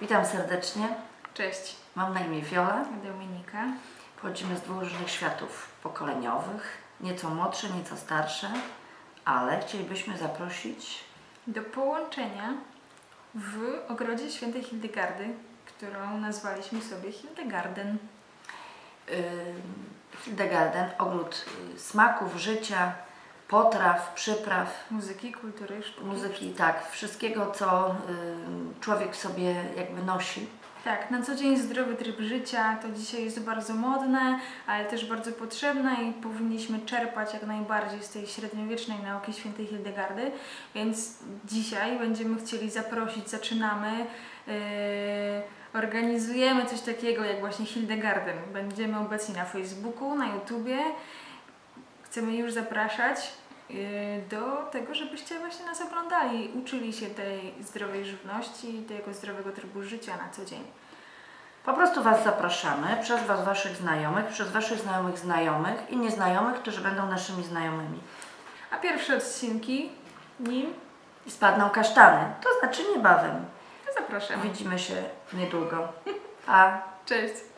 Witam serdecznie. Cześć, Mam na imię Viola. Dominika. Pochodzimy z dwóch różnych światów pokoleniowych, nieco młodsze, nieco starsze, ale chcielibyśmy zaprosić Do połączenia w ogrodzie świętej Hildegardy, którą nazwaliśmy sobie Hildegarden. Hildegarden, ogród y, smaków, życia, potraw, przypraw, Muzyki, kultury, sztuki. muzyki, tak, wszystkiego, co y, człowiek sobie jakby nosi. Tak, na co dzień zdrowy tryb życia to dzisiaj jest bardzo modne, ale też bardzo potrzebne i powinniśmy czerpać jak najbardziej z tej średniowiecznej nauki świętej Hildegardy. Więc dzisiaj będziemy chcieli zaprosić, zaczynamy, yy, organizujemy coś takiego jak właśnie Hildegarden. Będziemy obecni na Facebooku, na YouTubie. Chcemy już zapraszać yy, do tego, żebyście właśnie nas oglądali, uczyli się tej zdrowej żywności, tego zdrowego trybu życia na co dzień. Po prostu Was zapraszamy, przez Was Waszych znajomych, przez Waszych znajomych znajomych i nieznajomych, którzy będą naszymi znajomymi. A pierwsze odcinki nim I spadną kasztany, to znaczy niebawem. zapraszamy. Widzimy się niedługo. Pa! Cześć!